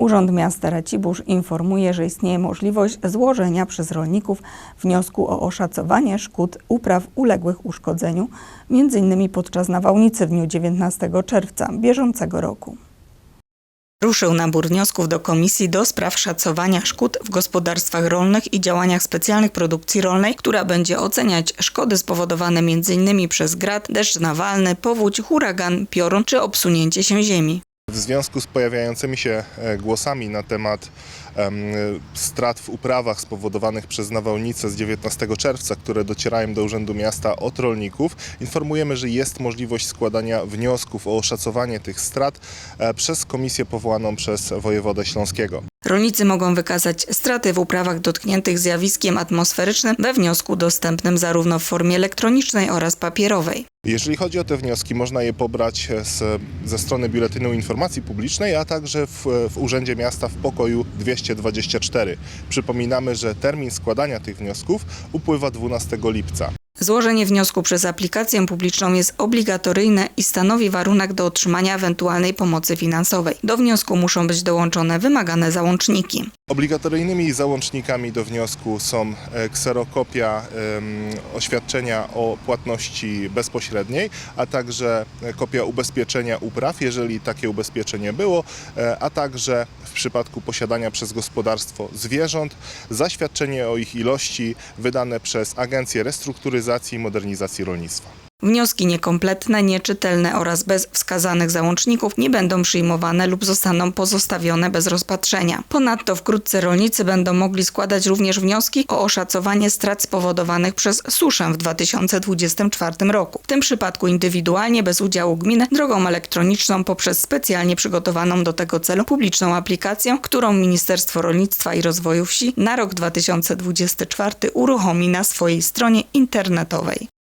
Urząd Miasta Racibórz informuje, że istnieje możliwość złożenia przez rolników wniosku o oszacowanie szkód upraw uległych uszkodzeniu, m.in. podczas nawałnicy w dniu 19 czerwca bieżącego roku. Ruszył nabór wniosków do Komisji do spraw szacowania szkód w gospodarstwach rolnych i działaniach specjalnych produkcji rolnej, która będzie oceniać szkody spowodowane m.in. przez grad, deszcz nawalny, powódź, huragan, piorun czy obsunięcie się ziemi. W związku z pojawiającymi się e, głosami na temat em, strat w uprawach spowodowanych przez nawałnice z 19 czerwca, które docierają do Urzędu Miasta od rolników, informujemy, że jest możliwość składania wniosków o oszacowanie tych strat e, przez komisję powołaną przez wojewodę śląskiego. Rolnicy mogą wykazać straty w uprawach dotkniętych zjawiskiem atmosferycznym we wniosku dostępnym zarówno w formie elektronicznej oraz papierowej. Jeżeli chodzi o te wnioski, można je pobrać z, ze strony Biuletynu Informacji Publicznej, a także w, w Urzędzie Miasta w pokoju 224. Przypominamy, że termin składania tych wniosków upływa 12 lipca. Złożenie wniosku przez aplikację publiczną jest obligatoryjne i stanowi warunek do otrzymania ewentualnej pomocy finansowej. Do wniosku muszą być dołączone wymagane załączniki. Obligatoryjnymi załącznikami do wniosku są e, kserokopia oświadczenia o płatności bezpośredniej, a także e, kopia ubezpieczenia upraw, jeżeli takie ubezpieczenie było, e, a także w przypadku posiadania przez gospodarstwo zwierząt zaświadczenie o ich ilości wydane przez Agencję Restrukturyzacji i Modernizacji Rolnictwa. Wnioski niekompletne, nieczytelne oraz bez wskazanych załączników nie będą przyjmowane lub zostaną pozostawione bez rozpatrzenia. Ponadto wkrótce rolnicy będą mogli składać również wnioski o oszacowanie strat spowodowanych przez suszę w 2024 roku. W tym przypadku indywidualnie, bez udziału gminy, drogą elektroniczną poprzez specjalnie przygotowaną do tego celu publiczną aplikację, którą Ministerstwo Rolnictwa i Rozwoju Wsi na rok 2024 uruchomi na swojej stronie internetowej.